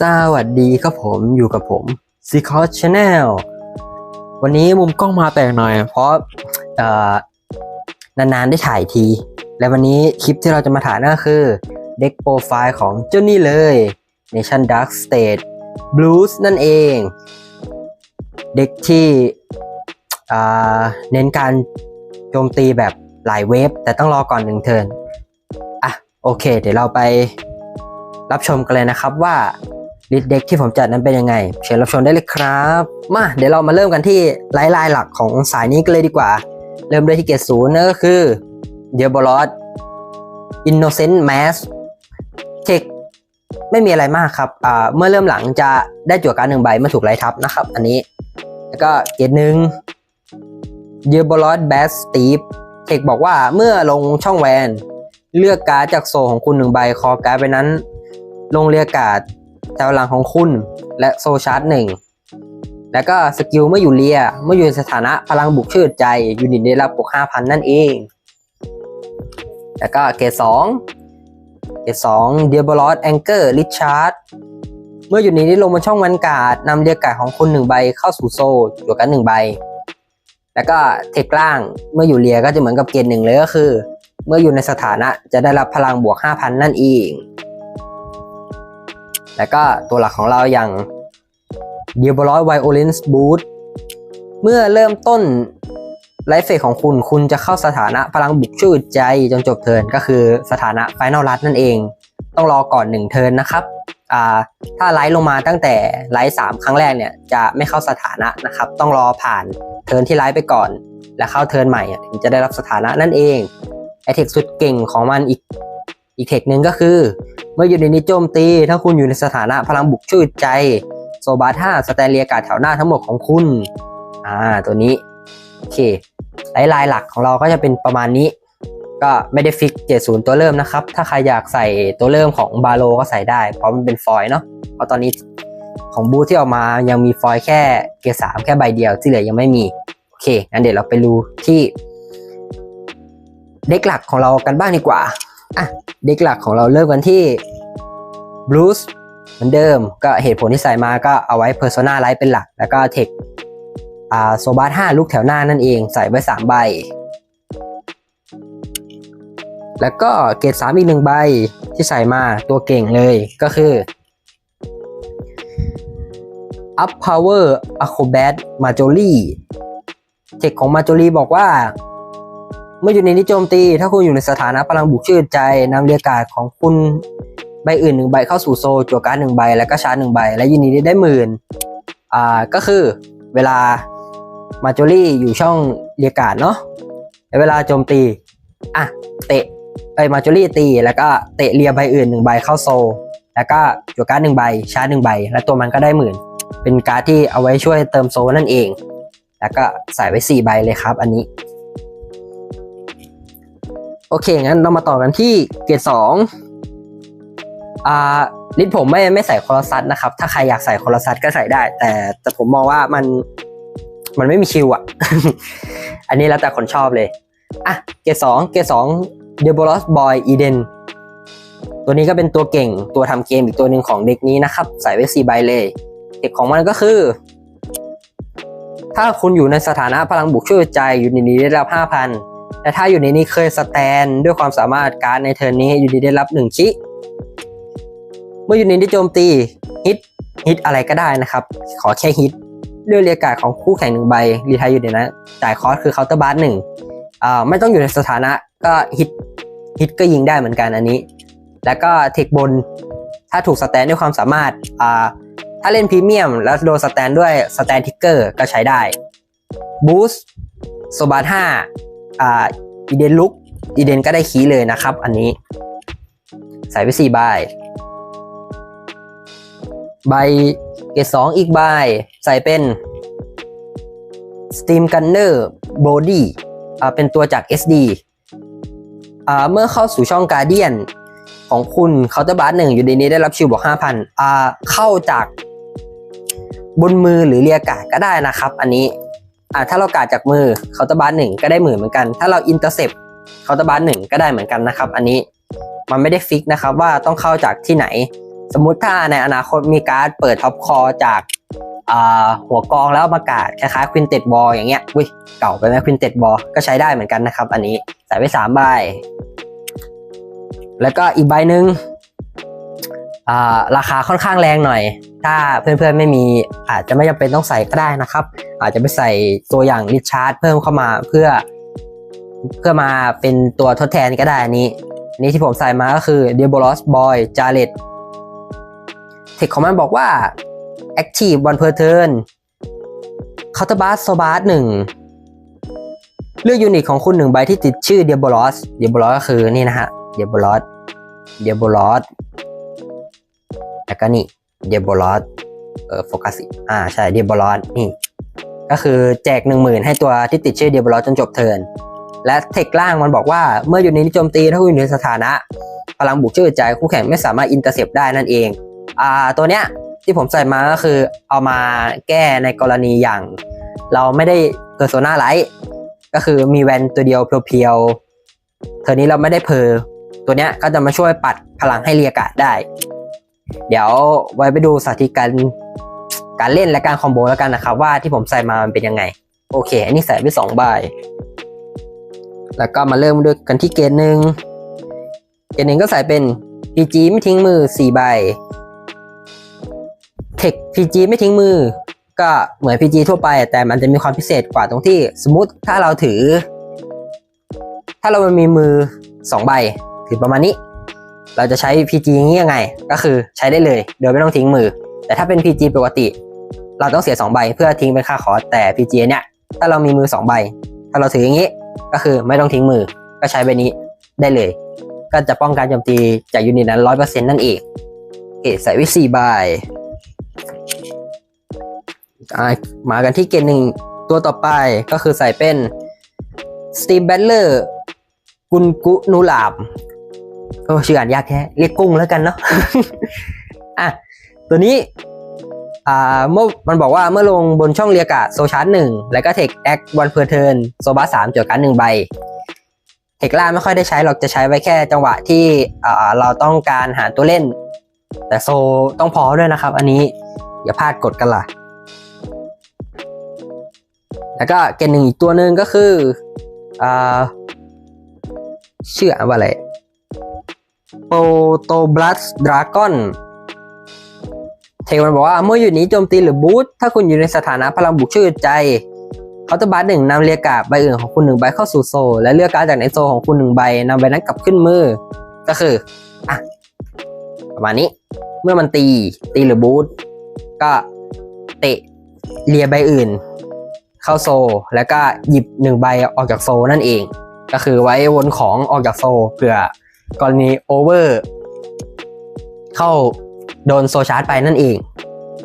สวัสดีครับผมอยู่กับผมซีคอสชาแนลวันนี้มุมกล้องมาแปลกหน่อย เพราะนานๆได้ถ่ายที และวันนี้คลิปที่เราจะมาถ่ายนั่นก็คือเด็กโปรไฟล์ของเจ้านี่เลย Nation Dark State Blues นั่นเอง เด็กที่เน้นการโจมตีแบบหลายเวฟแต่ต้องรอก่อนหนึ่งเทิร์นอะโอเค เดี๋ยวเราไปรับชมกันเลยนะครับว่า ลิสเด็กที่ผมจัดนั้นเป็นยังไง เชิญรับชมได้เลยครับ มาเดี๋ยวเรามาเริ่มกันที่ไลน์ลน์หลักของสายนี้กันเลยดีกว่า เริ่มด้วยที่เกรดศูนย์นั่นก็คือเดียบอลอสอินโนเซนต์แมสเทคไม่มีอะไรมากครับเมื่อเริ่มหลังจะได้จั่วการหนึ่งใบเมื่อถูกไล่ทับนะครับ อันนี้ แล้วก็เกรดหนึ่งเดียบอลอสแบสตีฟเทคบอกว่าเมื่อลงช่องแวน เลือกการ์ดจากโซของคุณหนึ่งใบคอการ์ดไปนั้น ลงเรียกการ์ด แถวหลังของคุณ และโซชาร์จหนึ่งแล้วก็สกิลเมื่ออยู่เรียเมื่ออยู่ในสถานะพลังบุกชื่อใจยูนิตได้รับบวก5,000 นั่นเอง แล้วก็เกรดสองเกรดสองเดียบลอสแองเกอร์ลิชาร์ดเมื่ออยู่นี้ได้ลงบนช่องวันกาดนำเรียกกาดของคุณหนึ่งใบเข้าสู่โซจวกันหนึ่งใบ แล้วก็เทคล่างเมื่ออยู่เรียก็จะเหมือนกับเกรดหนึ่งเลยก็คือ เมื่ออยู่ในสถานะจะได้รับพลังบวก 5,000 นั่นเอง แล้วก็ตัวหลักของเราอย่าง d i a b o l o s Violence Boot เมื่อเริ่มต้นไลฟ์เฟสของคุณคุณจะเข้าสถานะพลังบุกชื่อใจจนจบเทินก็คือสถานะ Final r u นั่นเอง ต้องรอก่อน1เทินนะครับถ้าไลฟ์ลงมาตั้งแต่ไลฟ์3ครั้งแรกเนี่ยจะไม่เข้าสถานะนะครับ ต้องรอผ่านเทินที่ไลฟ์ไปก่อน แล้วเข้าเทินใหม่ถึงจะได้รับสถานะนั่นเองไอเทคสุดเก่งของมันอีก อีกเทคหนึ่งก็คือ เมื่ออยู่ในนี้โจมตี ถ้าคุณอยู่ในสถานะพลังบุกชื่อใจ โซบาท่าสแตนเลียการ์ดแถวหน้าทั้งหมดของคุณ อ่า ตัวนี้ โอเคไลน์ลายหลักของเราก็จะเป็นประมาณนี้ ก็ไม่ได้ฟิกเจ็ดศูนย์ตัวเริ่มนะครับ ถ้าใครอยากใส่ตัวเริ่มของบาโลก็ใส่ได้ เพราะมันเป็นฟอยล์เนาะ เพราะตอนนี้ของบูที่ออกมายังมีฟอยล์แค่เกียร์สามแค่ใบเดียวที่เหลือยังไม่มี โอเคงั้นเดี๋ยวเราไปดูที่ เด็กหลักของเรากันบ้างดีกว่า อะเด็กหลักของเราเริ่มกันที่ Blues เหมือนเดิม ก็เหตุผลที่ใส่มาก็เอาไว้ Persona Light เป็นหลัก แล้วก็เทคอ่าโซบาร์ห้าลูกแถวหน้านั่นเองใส่ไว้ 3 ใบ แล้วก็เกรดสามอีกหนึ่งใบที่ใส่มาตัวเก่งเลยก็คือ Up Power Acrobat Majori เทคของ Majori บอกว่า เมื่ออยู่ในนิจโจมตี ถ้าคุณอยู่ในสถานะพลังบุกชื่อใจนำเรียการ์ดของคุณใบอื่นหนึ่งใบเข้าสู่โซจั่วการ์ดหนึ่งใบ แล้วก็ชาร์จหนึ่งใบ และยูนิตได้หมื่นอ่าก็คือเวลามาจอรี่อยู่ช่องเรียการ์ดเนาะเวลาโจมตีอะเตะไอ้มาจอรี่ตี แล้วก็เตะเรียใบอื่นหนึ่งใบเข้าโซ แล้วก็จั่วการ์ดหนึ่งใบชาร์จหนึ่งใบ และตัวมันก็ได้หมื่นเป็นการ์ดที่เอาไว้ช่วยเติมโซนั่นเอง แล้วก็ใส่ไว้สี่ใบเลยครับ อันนี้ โอเค งั้นเรามาต่อกันที่เกรดสองอ่าลิทผมไม่ไม่ใส่คอร์ซัสนะครับ ถ้าใครอยากใส่คอร์ซัสก็ใส่ได้ แต่แต่ผมมองว่ามันมันไม่มีคิวอะอันนี้แล้วแต่คนชอบเลย อะ เกรดสองเกรดสองเดบอลสบอยอีเดนตัวนี้ก็เป็นตัวเก่งตัวทำเกมอีกตัวหนึ่งของเด็กนี้นะครับ ใส่ไว้สี่ใบเลยเทคของมันก็คือ ถ้าคุณอยู่ในสถานะพลังบุกช่วยใจอยู่ในนี้ได้รับห้าพัน แต่ถ้าอยู่ในนี้เคยสแตนด้วยความสามารถการในเทิร์นนี้อยู่ดีได้รับหนึ่งชิเมื่ออยู่ในนี้โจมตีฮิตฮิตอะไรก็ได้นะครับ ขอแค่ฮิตด้วยเรียกการ์ของคู่แข่งหนึ่งใบรีไทยอยู่ในนั้นจ่ายคอสคือเคาน์เตอร์บาร์หนึ่งไม่ต้องอยู่ในสถานะก็ฮิตฮิตก็ยิงได้เหมือนกันอันนี้ แล้วก็เทคบนถ้าถูกสแตนด้วยความสามารถาถ้าเล่นพรีเมียมแล้วโดนสแตนด้วยสแตนทิกเกอร์ก็ใช้ได้บูสต์โซบาร์ห้า อ่าอีเดนลุกอีเดนก็ได้คีเลยนะครับ อันนี้ ใส่ไปสี่ใบใบเกรดสองอีกใบใส่เป็น Steam Gunner Body อ่าเป็นตัวจาก SD อ่าเมื่อเข้าสู่ช่อง Guardian ของคุณเคาน์เตอร์บาร์หนึ่งอยู่ในนี้ได้รับชิวบอกห้าพันอ่าเข้าจากบนมือหรือเรียกกาก็ได้นะครับ อันนี้ อ่าถ้าเรากาดจากมือเคาน์เตอร์บาร์หนึ่งก็ได้หมื่นเหมือนกัน ถ้าเราอินเตอร์เซปเคาน์เตอร์บาร์หนึ่งก็ได้เหมือนกันนะครับ อันนี้มันไม่ได้ฟิกนะครับว่าต้องเข้าจากที่ไหน สมมุติถ้าในอนาคตมีการ์ดเปิดท็อปคอจากหัวกองแล้วเอามากาดคล้ายๆควินเต็ดบอลอย่างเงี้ยอุ้ยเก่าไปไหมควินเต็ดบอลก็ใช้ได้เหมือนกันนะครับ อันนี้ใส่ไว้สามใบ แล้วก็อีกใบหนึ่งราคาค่อนข้างแรงหน่อย ถ้าเพื่อนๆไม่มีอาจจะไม่จำเป็นต้องใส่ก็ได้นะครับ อาจจะไปใส่ตัวอย่างริชาร์ดเพิ่มเข้ามาเพื่อ เพื่อมาเป็นตัวทดแทนก็ได้อันนี้อันนี้ที่ผมใส่มาก็คือ d i a b o l o s Boy j a r e t เทคของมันบอกว่า Active one per turn Counter Blast s o b a s หนึ่งเลือกยูนิตของคุณหนึ่งใบที่ติดชื่อ d i a b o l o s d i a b o l o s ก็คือนี่นะฮะ d i a b o l o s d i a b o l o s แล้วก็นี่ d i a b o l o s เออโฟกัสอ่าใช่ d i a b o l o s นี่ ก็คือแจกหนึ่งหมื่นให้ตัวที่ติดชื่อ d i a b o l o s จนจบเทิร์นและเทคล่างมันบอกว่าเมื่ออยู่ในนิโจมตีถ้าคุณอยู่ในสถานะ พลังบุกชื่อใจคู่แข่งไม่สามารถอินเตอร์เซปได้นั่นเองอ่าตัวเนี้ยที่ผมใส่มาก็คือเอามาแก้ในกรณีอย่าง เราไม่ได้เพอร์โซนาไลท์ก็คือมีแวนตัวเดียวเพียวๆเทอร์นี้เราไม่ได้เพอตัวเนี้ยก็จะมาช่วยปัดพลังให้เรียกาดได้ เดี๋ยวไว้ไปดูสาธิตการการเล่นและการคอมโบแล้วกันนะครับว่าที่ผมใส่มามันเป็นยังไง โอเค อันนี้ใส่ไปสองใบแล้วก็มาเริ่มด้วยกันที่เกณฑ์หนึ่งเกณฑ์หนึ่งก็ใส่เป็น PG ไม่ทิ้งมือ4ใบ Tech PG ไม่ทิ้งมือ ก็เหมือน PG ทั่วไป แต่มันจะมีความพิเศษกว่าตรงที่สมมติถ้าเราถือ ถ้าเรามีมือ2ใบถือประมาณนี้ เราจะใช้ PG อย่างนี้ยังไง ก็คือใช้ได้เลย โดยไม่ต้องทิ้งมือ แต่ถ้าเป็น PG ปกติ เราต้องเสีย 2 ใบเพื่อทิ้งเป็นค่าคอร์สแต่ PG เนี่ยถ้าเรามีมือ 2 ใบ ถ้าเราถืออย่างนี้ก็คือไม่ต้องทิ้งมือ ก็ใช้ใบนี้ได้เลย ก็จะป้องกันโจมตีจากยูนิตนั้นร้อยเปอร์เซ็นต์นั่นเองโอเคใส่ไว้สี่ใบมากันที่เกณฑ์หนึ่งตัวต่อไปก็คือใส่เป็นสตี e แบ t เลอร์กุนกุนูลาบ ก็ชื่ออ่านยากแค่เรียกกุ้งแล้วกันเนาะอะตัวนี้อ่าเมื่อมันบอกว่าเมื่อลงบนช่องเรียกะโซชาร์จหนึ่งแล้วก็เทคแอควันเพอร์เทินโซบาสามจดการหนึ่งใบเทคล่าไม่ค่อยได้ใช้หรอกจะใช้ไว้แค่จังหวะที่อ่าเราต้องการหาตัวเล่น แต่โซต้องพอด้วยนะครับ อันนี้อย่าพลาดกดกันล่ะ แล้วก็เกณฑ์หนึ่งอีกตัวหนึ่งก็คืออ่าชื่อว่าอะไร โปโตบลัสดราก้อนเทคมันบอกว่าเมื่ออยู่นี้โจมตีหรือบูทถ้าคุณอยู่ในสถานะพลังบุกชื่อใจเขาจะบัสหนึ่งนำเรียการ์ดใบอื่นของคุณหนึ่งใบเข้าสู่โซ และเลือกการจากในโซของคุณหนึ่งใบนำใบนั้นกลับขึ้นมือ ก็คืออะประมาณนี้ เมื่อมันตีตีหรือบูทก็เตะเลียใบอื่น เข้าโซ แล้วก็หยิบหนึ่งใบออกจากโซนั่นเอง ก็คือไว้วนของออกจากโซเผื่อ กรณีโอเวอร์เข้าโดนโซชาร์จไปนั่นเอง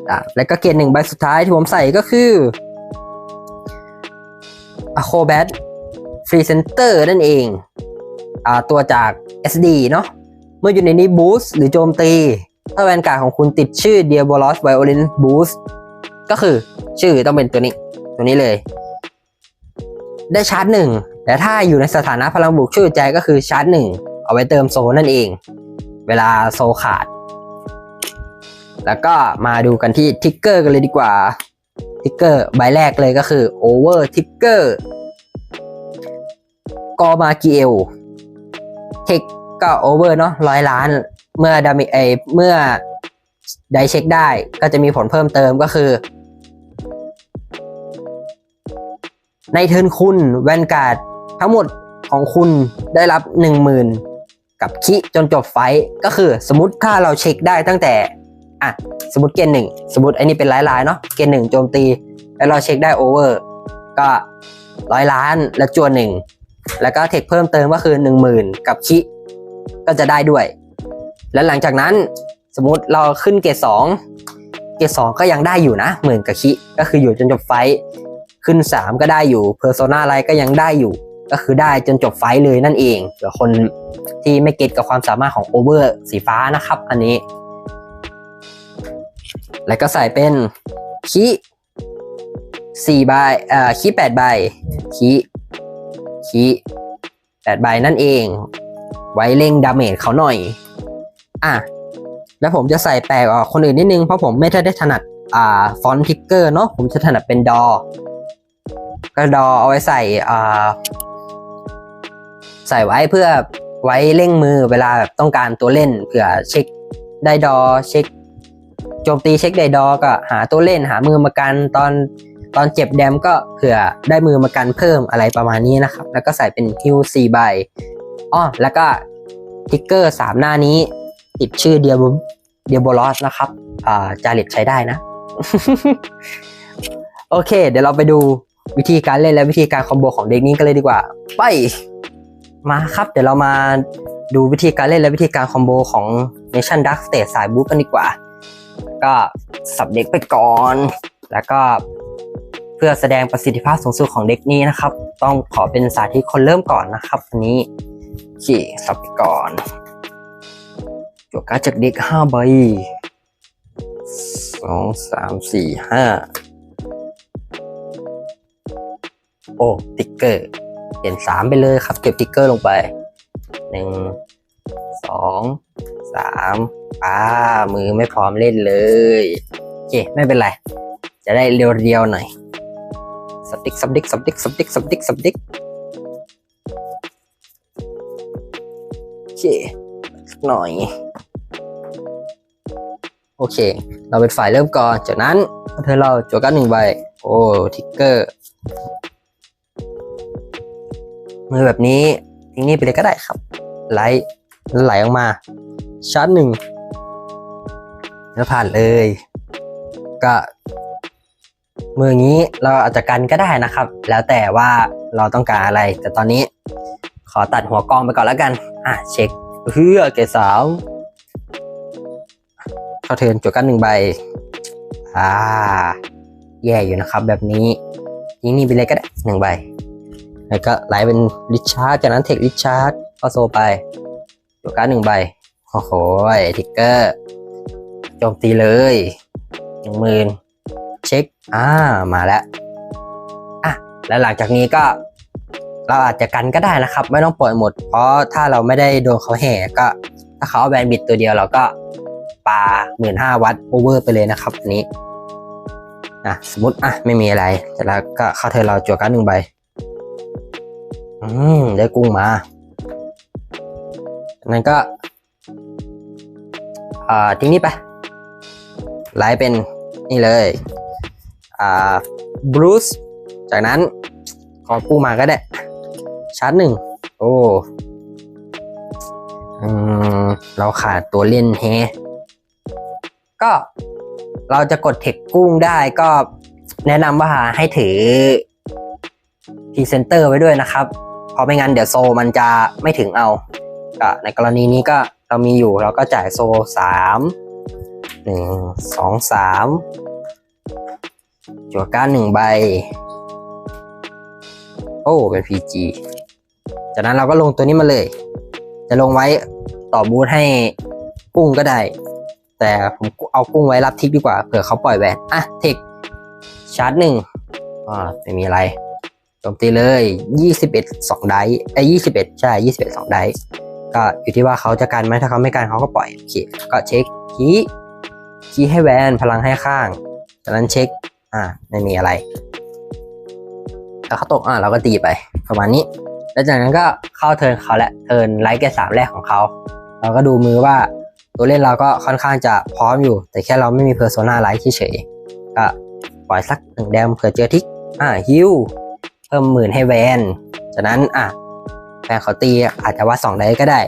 อะแล้วก็เกณฑ์หนึ่งใบสุดท้ายที่ผมใส่ก็คือ Acrobat Free Center นั่นเองอ่าตัวจาก SD เนาะเมื่ออยู่ในนี้ Boost หรือโจมตี ถ้าแวนการ์ดของคุณติดชื่อ Diabolos Violent Boost ก็คือชื่อต้องเป็นตัวนี้ ตัวนี้เลย ได้ชาร์จหนึ่งแต่ถ้าอยู่ในสถานะพลังบุกชื่อใจก็คือชาร์จหนึ่ง เอาไว้เติมโซนั่นเอง เวลาโซขาด แล้วก็มาดูกันที่ทิกเกอร์กันเลยดีกว่า ทิกเกอร์ใบแรกเลยก็คือ Over Ticker กอมาเกียวเทคก็โอเวอร์เนาะร้อยล้าน เมื่อดามิเอเมื่อได้เช็คได้ก็จะมีผลเพิ่มเติมก็คือ ในเทิร์นคุณแวนการ์ดทั้งหมดของคุณได้รับ 10,000 กับคิจนจบไฟก็คือสมมติถ้าเราเช็คได้ตั้งแต่อะสมมติเกณฑ์หนึ่งสมมติไอันนี้เป็นร้ายลายเนาะเกณฑ์หนึ่งโจมตี แล้วเราเช็คได้โอเวอร์ก็ร้อยล้านแล้วจวนหนึ่งแล้วก็เทคเพิ่มเติมก็คือ 10,000 กับคิก็จะได้ด้วย แล้วหลังจากนั้นสมมติเราขึ้นเกรดสองเกรดสองก็ยังได้อยู่นะหมื่นกับคิก็คืออยู่จนจบไฟขึ้น 3 ก็ได้อยู่เพอร์โซนาไลก็ยังได้อยู่ ก็คือได้จนจบไฟเลยนั่นเองเผื่อคนที่ไม่เก็ตกับความสามารถของโอเวอร์สีฟ้านะครับ อันนี้ แล้วก็ใส่เป็นคีสี่ใบเอ่อคีแปดใบคีคีแปดใบนั่นเอง ไว้เร่งดาเมจเขาหน่อย อะ แล้วผมจะใส่แปลกกว่าคนอื่นนิดนึง เพราะผมไม่ได้ถนัดอ่าฟอนต์ทิกเกอร์เนาะผมจะถนัดเป็นดอ ก็ดอเอาไว้ใส่อ่า ใส่ไว้เพื่อไว้เร่งมือเวลาแบบต้องการตัวเล่นเผื่อเช็คได้ดอเช็คโจมตีเช็คได้ดอก็หาตัวเล่นหามือมากันตอนตอนเจ็บแดมก็เผื่อได้มือมากันเพิ่มอะไรประมาณนี้นะครับ แล้วก็ใส่เป็นฮิวสี่ใบอ้อแล้วก็ทิกเกอร์สามหน้านี้ ติดชื่อเดียบเดียบลอสนะครับอ่าจาริตใช้ได้นะ โอเค เดี๋ยวเราไปดูวิธีการเล่นและวิธีการคอมโบของเด็กนี้กันเลยดีกว่า ไป มาครับ เดี๋ยวเรามาดูวิธีการเล่นและวิธีการคอมโบของ Nation Dark State สายบู๊กันดีกว่า ก็สับเด็กไปก่อน แล้วก็เพื่อแสดงประสิทธิภาพสูงสุดของเด็กนี้นะครับ ต้องขอเป็นสาธิตคนเริ่มก่อนนะครับอันนี้โอเคสับก่อนจวกการจากเด็กห้าใบสองสามสี่ห้าโอ้ติ๊กเกอร์ เปลี่ยนสามไปเลยครับ เก็บติ๊กเกอร์ลงไปหนึ่งสองสามป้ามือไม่พร้อมเล่นเลย โอเค ไม่เป็นไร จะได้เรียวๆหน่อยสติ๊กสับดิกสับดิกสับดิกสับดิกสับดิกโอเคหน่อย โอเค เราเป็นฝ่ายเริ่มก่อน จากนั้นเธอเราจวกันหนึ่งใบ โอ้ ทิกเกอร์ มือแบบนี้ทิ้งนี่ไปเลยก็ได้ครับไหลไหลออกมาชาร์จหนึ่งแล้วผ่านเลย ก็มืออย่างนี้เราอาจจะกันก็ได้นะครับ แล้วแต่ว่าเราต้องการอะไร แต่ตอนนี้ขอตัดหัวกองไปก่อนแล้วกัน อะเช็คเพื่อเกสามเข้าเทิร์นจุดกันหนึ่งใบ อ่า แย่อยู่นะครับ แบบนี้ยิงนี่ไปเลยก็ได้หนึ่งใบ แล้วก็ไหลเป็นริชาร์ดจากนั้นเทคริชาร์ดก็โซไปตัวการ์หนึ่งใบ โอ้โหทิกเกอร์โจมตีเลยหนึ่งหมื่นเช็ค อ่า มาแล้ว อะ แล้วหลังจากนี้ก็ เราอาจจะกันก็ได้นะครับ ไม่ต้องปล่อยหมด เพราะถ้าเราไม่ได้โดนเขาแห่ก็ ถ้าเขาเอาแบนบิดตัวเดียวเราก็ปาหมื่นห้าวัตต์โอเวอร์ไปเลยนะครับอันนี้ อะ สมมติ อะ ไม่มีอะไรเสร็จแล้วก็เข้าเธอเราจั่วการ์หนึ่งใบ อืมได้กุ้งมานั้นก็อ่าทิ้งนี้ไปไลฟ์เป็นนี่เลย อ่าบรูซจากนั้นขอกู้มาก็ได้ ชาร์จหนึ่ง โอ้อืมเราขาดตัวเล่นแฮก็เราจะกดเทคกุ้งได้ก็แนะนำว่าให้ถือพรีเซนเตอร์ไว้ด้วยนะครับ ราะไม่งั้นเดี๋ยวโซมันจะไม่ถึงเอาก็ในกรณีนี้ก็เรามีอยู่เราก็จ่ายโซสามหนึ่งสองสามจั่วก้านหนึ่งใบ โอ้เป็น PG จากนั้นเราก็ลงตัวนี้มาเลย จะลงไว้ต่อบูธให้กุ้งก็ได้ แต่ผมเอากุ้งไว้รับทิกดีกว่าเผื่อเขาปล่อยแหวนอะเทคชาร์จหนึ่งอ่าไม่มีอะไร โจมตีเลยยี่สิบเอ็ดสองไดไอ้ยี่สิบเอ็ดใช่ยี่สิบเอ็ดสองไดก็อยู่ที่ว่าเขาจะกันไหมถ้าเขาไม่กันเขาก็ปล่อยโอเคก็เช็คคีคีให้แวนพลังให้ข้างจากนั้นเช็ค อ่าไม่มีอะไรแล้วเขาตกอ่าเราก็ตีไปประมาณนี้ แล้วจากนั้นก็เข้าเทิร์นเขาและเทิร์นไลท์แกสามแรกของเขาเราก็ดูมือว่าตัวเล่นเราก็ค่อนข้างจะพร้อมอยู่ แต่แค่เราไม่มีเพอร์โซนาไลท์เฉยๆก็ปล่อยสักหนึ่งแดมเผื่อเจอทิกอ่าฮิว เพิ่มหมื่นให้แวน จากนั้นอะแฟนเขาตีอาจจะว่าสองได้ก็ได้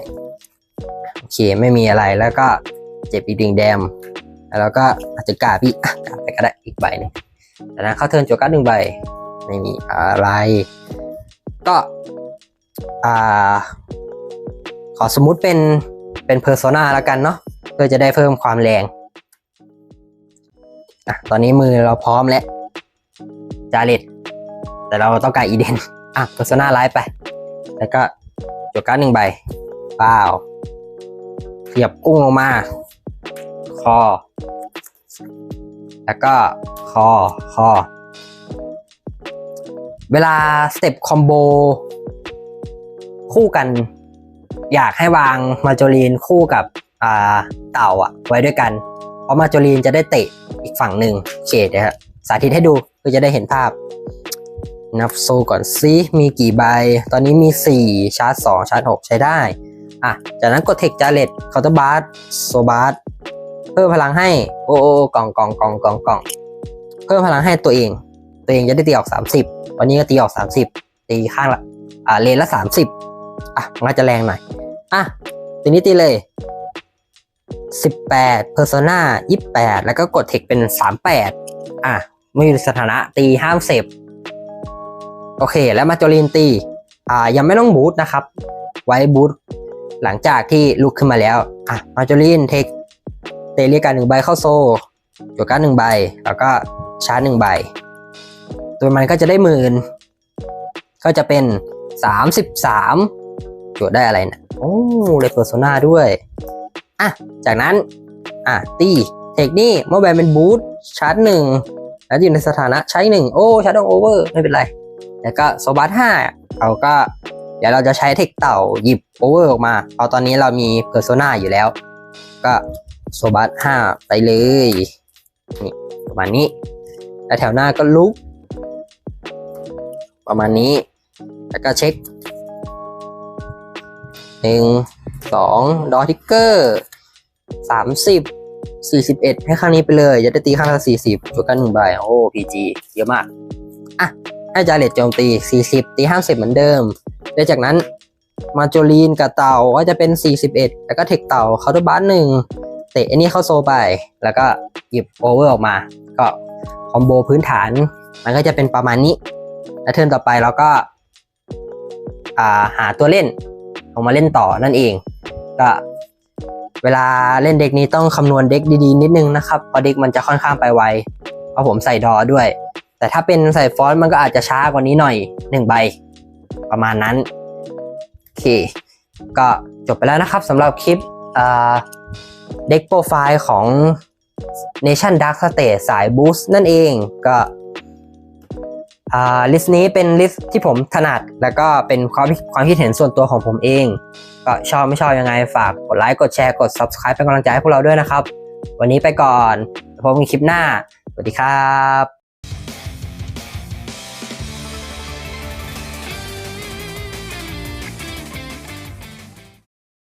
โอเคไม่มีอะไรแล้วก็เจ็บอีกดึงแดม แล้วก็อาจจะกาพี่อะกาไปก็ได้อีกใบหนึงจากนั้นเข้าเทิร์นจัวการ์ดหนึ่งใบ ไม่มีอะไร ก็อ่าขอสมมุติเป็นเป็นเพอร์โซนาแล้วกันเนาะเพื่อจะได้เพิ่มความแรงอะตอนนี้มือเราพร้อมแล้วจาริต แต่เราต้องการอีเดนอะเพอร์โซนาไลฟ์ไป แล้วก็จดการ์ดหนึ่งใบเปล่าเสียบกุ้งลงมา คอ แล้วก็คอ คอ เวลาสเต็ปคอมโบคู่กัน อยากให้วางมาโจลีนคู่กับอ่าเต่าอะไว้ด้วยกัน เพราะมาโจลีนจะได้เตะอีกฝั่งหนึ่งเขตนะครับสาธิตให้ดูเพื่อจะได้เห็นภาพ นับโซก่อนซิมีกี่ใบ ตอนนี้มี 4 ชาร์จ 2 ชาร์จ 6 ใช้ได้ อะ จากนั้นกดเทคจาเลตเคาน์เตอร์บาร์โซบาร์เพิ่มพลังให้ โอโอกล่องกล่องกล่องกล่องกล่องเพิ่มพลังให้ตัวเอง ตัวเองจะได้ตีออก 30วันนี้ก็ตีออก 30 ตีข้างละ อ่าเลนละ 30 อะมันก็จะแรงหน่อย อะตัวนี้ตีเลย 18 Persona 28 แล้วก็กดเทคเป็น 38 อะไม่มีสถานะตีห้ามเสพ โอเค แล้วมาโจลินตีอ่ายังไม่ต้องบูทนะครับ ไว้บูทหลังจากที่ลุกขึ้นมาแล้วอะมาโจลินเทคเตะเรียกการหนึ่งใบเข้าโซ่จดการหนึ่งใบ แล้วก็ชาร์จหนึ่งใบ ตัวมันก็จะได้หมื่นก็จะเป็นสามสิบสามจดได้อะไรนะโอ้เลเปอร์โซนาด้วยอะจากนั้นอะตีเทคนี่เมื่อแบนเป็นบูทชาร์จหนึ่งแล้วอยู่ในสถานะใช้หนึ่งโอ้ชาร์จโอเวอร์ไม่เป็นไร แล้วก็โซบัสห้าเราก็เดี๋ยวเราจะใช้เทคเต่าหยิบโอเวอร์ออกมาเพราะตอนนี้เรามีเพอร์โซนาอยู่แล้ว ก็โซบัสห้าไปเลยนี่ประมาณนี้ แล้วแถวหน้าก็ลุก ประมาณนี้ แล้วก็เช็คหนึ่งสองดอทิกเกอร์สามสิบสี่สิบเอ็ดให้ข้างนี้ไปเลย จะได้ตีข้างละสี่สิบจุดกันหนึ่งใบโอ้พีจีเยอะมาก ให้จาเลตโจมตี 40 ตี 50 เหมือนเดิมแล้จากนั้นมาโจลีนกับเต่าก็จะเป็น 41 แล้วก็เทคเต่าเคาน์เตอร์บัสหนึ่งเตะไอ้นี่เข้าโซไป แล้วก็หยิบโอเวอร์ออกมา ก็คอมโบพื้นฐาน มันก็จะเป็นประมาณนี้ แล้วเทิร์นต่อไปเราก็าหาตัวเล่นออกมาเล่นต่อนั่นเอง ก็เวลาเล่นเด็กนี้ต้องคำนวณเด็กดีๆ นิดนึงนะครับ เพราะเด็กมันจะค่อนข้างไปไว เพราะผมใส่ดอด้วย แต่ถ้าเป็นใส่ฟอนต์มันก็อาจจะช้ากว่านี้หน่อยหนึ่งใบ ประมาณนั้น โอเค ก็จบไปแล้วนะครับสำหรับคลิปเด็กโปรไฟล์ของ Nation Dark State สาย Boost นั่นเองก็ลิสต์นี้เป็นลิสต์ที่ผมถนัด แล้วก็เป็นความความคิดเห็นส่วนตัวของผมเอง ก็ชอบไม่ชอบยังไงฝากกดไลค์กดแชร์กด Subscribe เป็นกำลังใจให้พวกเราด้วยนะครับ วันนี้ไปก่อนพบกันคลิปหน้า สวัสดีครับ